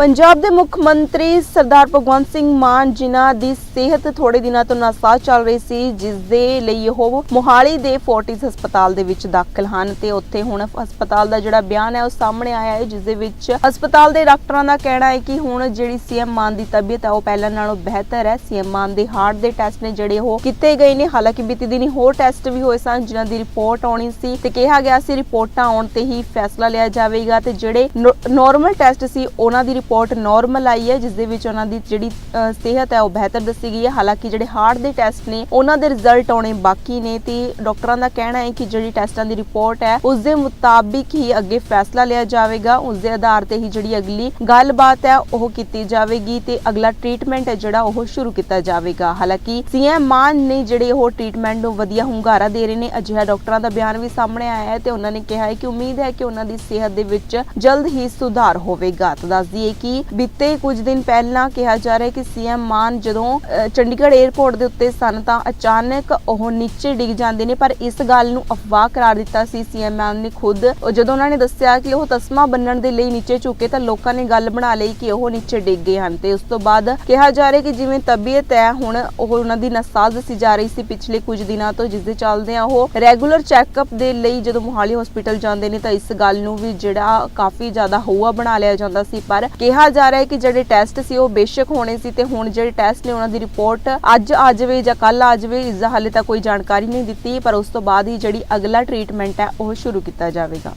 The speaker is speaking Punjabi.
ਪੰਜਾਬ ਦੇ ਮੁੱਖ ਮੰਤਰੀ ਸਰਦਾਰ ਭਗਵੰਤ ਸਿੰਘ ਮਾਨ ਜਿਨ੍ਹਾਂ ਦੀ ਸਿਹਤ ਥੋੜੇ ਦਿਨਾਂ ਤੋਂ ਨਾਸਾਜ਼ ਚੱਲ ਰਹੀ ਸੀ, ਜਿਸ ਦੇ ਲਈ ਉਹ ਮੋਹਾਲੀ ਦੇ ਫੋਰਟਿਸ ਹਸਪਤਾਲ ਦੇ ਵਿੱਚ ਦਾਖਲ ਹਨ ਤੇ ਉੱਥੇ ਹੁਣ ਹਸਪਤਾਲ ਦਾ ਜਿਹੜਾ ਬਿਆਨ ਹੈ ਉਹ ਸਾਹਮਣੇ ਆਇਆ ਹੈ, ਜਿਸ ਦੇ ਵਿੱਚ ਹਸਪਤਾਲ ਦੇ ਡਾਕਟਰਾਂ ਦਾ ਕਹਿਣਾ ਹੈ ਕਿ ਹੁਣ ਜਿਹੜੀ ਸੀਐਮ ਮਾਨ ਦੀ ਤਬੀਅਤ ਹੈ, ਉਹ ਪਹਿਲਾਂ ਨਾਲੋਂ ਬਿਹਤਰ ਹੈ। ਸੀਐਮ ਮਾਨ ਦੇ ਹਾਰਟ ਦੇ ਟੈਸਟ ਨੇ ਜਿਹੜੇ ਉਹ ਕੀਤੇ ਗਏ ਨੇ, ਹਾਲਾਂਕਿ ਬੀਤੀ ਦਿਨੀ ਹੋਰ ਟੈਸਟ ਵੀ ਹੋਏ ਸਨ, ਜਿਨ੍ਹਾਂ ਦੀ ਰਿਪੋਰਟ ਆਉਣੀ ਸੀ ਤੇ ਕਿਹਾ ਗਿਆ ਸੀ ਰਿਪੋਰਟਾਂ ਆਉਣ ਤੇ ਹੀ ਫੈਸਲਾ ਲਿਆ ਜਾਵੇਗਾ ਤੇ ਜਿਹੜੇ ਨਾਰਮਲ ਟੈਸਟ ਸੀ, ਉਹਨਾਂ ਦੀ ਰਿਪੋਰਟ ਨਾਰਮਲ ਆਈ ਹੈ ਜਿਸ ਦੇ ਵਿੱਚ ਉਹਨਾਂ ਦੀ ਜਿਹੜੀ ਸਿਹਤ ਹੈ ਉਹ ਬਿਹਤਰ ਦੱਸੀ ਗਈ ਹੈ। ਹਾਲਾਂਕਿ ਜਿਹੜੇ ਹਾਰਟ ਦੇ ਟੈਸਟ ਨੇ, ਉਹਨਾਂ ਦੇ ਰਿਜ਼ਲਟ ਆਉਣੇ ਬਾਕੀ ਨੇ ਤੇ ਡਾਕਟਰਾਂ ਦਾ ਕਹਿਣਾ ਹੈ ਕਿ ਜਿਹੜੀ ਟੈਸਟਾਂ ਦੀ ਰਿਪੋਰਟ ਹੈ, ਉਸ ਦੇ ਮੁਤਾਬਿਕ ਹੀ ਅੱਗੇ ਫੈਸਲਾ ਲਿਆ ਜਾਵੇਗਾ। ਉਸ ਦੇ ਆਧਾਰ ਤੇ ਹੀ ਜਿਹੜੀ ਅਗਲੀ ਗੱਲਬਾਤ ਹੈ, ਉਹ ਕੀਤੀ ਜਾਵੇਗੀ ਤੇ ਅਗਲਾ ਟ੍ਰੀਟਮੈਂਟ ਹੈ ਜਿਹੜਾ ਉਹ ਸ਼ੁਰੂ ਕੀਤਾ ਜਾਵੇਗਾ। ਹਾਲਾਂਕਿ ਸੀਐਮ ਮਾਨ ਨੇ ਜਿਹੜੇ ਉਹ ਟ੍ਰੀਟਮੈਂਟ ਨੂੰ ਵਧੀਆ ਹੁੰਗਾਰਾ ਦੇ ਰਹੇ ਨੇ, ਅਜਿਹਾ ਡਾਕਟਰਾਂ ਦਾ ਬਿਆਨ ਵੀ ਸਾਹਮਣੇ ਆਇਆ ਹੈ ਤੇ ਉਹਨਾਂ ਨੇ ਕਿਹਾ ਹੈ ਕਿ ਉਮੀਦ ਹੈ ਕਿ ਉਹਨਾਂ ਦੀ ਸਿਹਤ ਦੇ ਵਿੱਚ ਜਲਦ ਹੀ ਸੁਧਾਰ ਹੋਵੇਗਾ। ਤਾਂ ਦੱਸ ਦਈਏ ਕਿ ਬੀਤੇ ਕੁਝ ਦਿਨ ਪਹਿਲਾਂ ਕਿਹਾ ਜਾ ਰਿਹਾ ਕਿ ਸੀਐਮ ਮਾਨ ਜਦੋਂ ਚੰਡੀਗੜ੍ਹ 에ਅਰਪੋਰਟ ਦੇ ਉੱਤੇ ਸਨ ਤਾਂ ਅਚਾਨਕ ਉਹ ਨੀਚੇ ਡਿੱਗ ਜਾਂਦੇ ਨੇ, ਪਰ ਇਸ ਗੱਲ ਨੂੰ ਅਫਵਾਹ ਕਰਾਰ ਦਿੱਤਾ ਸੀ ਸੀਐਮ ਮਾਨ ਨੇ ਖੁਦ। ਜਦੋਂ ਉਹਨਾਂ ਨੇ ਦੱਸਿਆ ਕਿ ਉਹ ਤਸਮਾ ਬੰਨਣ ਦੇ ਲਈ ਨੀਚੇ ਝੁਕੇ ਤਾਂ ਲੋਕਾਂ ਨੇ ਗੱਲ ਬਣਾ ਲਈ ਕਿ ਉਹ ਨੀਚੇ ਡਿੱਗ ਗਏ ਹਨ। ਤੇ ਉਸ ਤੋਂ ਬਾਅਦ ਕਿਹਾ ਜਾ ਰਿਹਾ ਕਿ ਜਿਵੇਂ ਤਬੀਅਤ ਹੈ, ਹੁਣ ਉਹ ਉਹਨਾਂ ਦੀ ਨਸਾਜ਼ ਦੱਸੀ ਜਾ ਰਹੀ ਸੀ ਪਿਛਲੇ ਕੁਝ ਦਿਨਾਂ ਤੋਂ, ਜਿਸ ਦੇ ਚੱਲਦੇ ਆ ਉਹ ਰੈਗੂਲਰ ਚੈੱਕਅਪ ਦੇ ਲਈ ਜਦੋਂ ਮੋਹਾਲੀ ਹਸਪੀਟਲ ਜਾਂਦੇ ਨੇ ਤਾਂ ਇਸ ਗੱਲ ਨੂੰ ਵੀ ਜਿਹੜਾ ਕਾਫੀ ਜ਼ਿਆਦਾ ਹਊਆ ਬਣਾ ਲਿਆ ਜਾਂਦਾ ਸੀ। ਪਰ ਕਿਹਾ ਜਾ ਰਿਹਾ ਹੈ ਕਿ ਜਿਹੜੇ ਟੈਸਟ ਸੀ ਉਹ ਬੇਸ਼ੱਕ ਹੋਣੇ ਸੀ ਤੇ ਹੁਣ ਜਿਹੜੇ ਟੈਸਟ ਨੇ ਉਹਨਾਂ ਦੀ ਰਿਪੋਰਟ ਅੱਜ ਆ ਜਾਵੇ ਜਾਂ ਕੱਲ ਆ ਜਾਵੇ, ਇਸ ਦਾ ਹਾਲੇ ਤੱਕ ਕੋਈ ਜਾਣਕਾਰੀ ਨਹੀਂ ਦਿੱਤੀ, ਪਰ ਉਸ ਤੋਂ ਬਾਅਦ ਹੀ ਜਿਹੜੀ ਅਗਲਾ ਟ੍ਰੀਟਮੈਂਟ ਹੈ ਉਹ ਸ਼ੁਰੂ ਕੀਤਾ ਜਾਵੇਗਾ।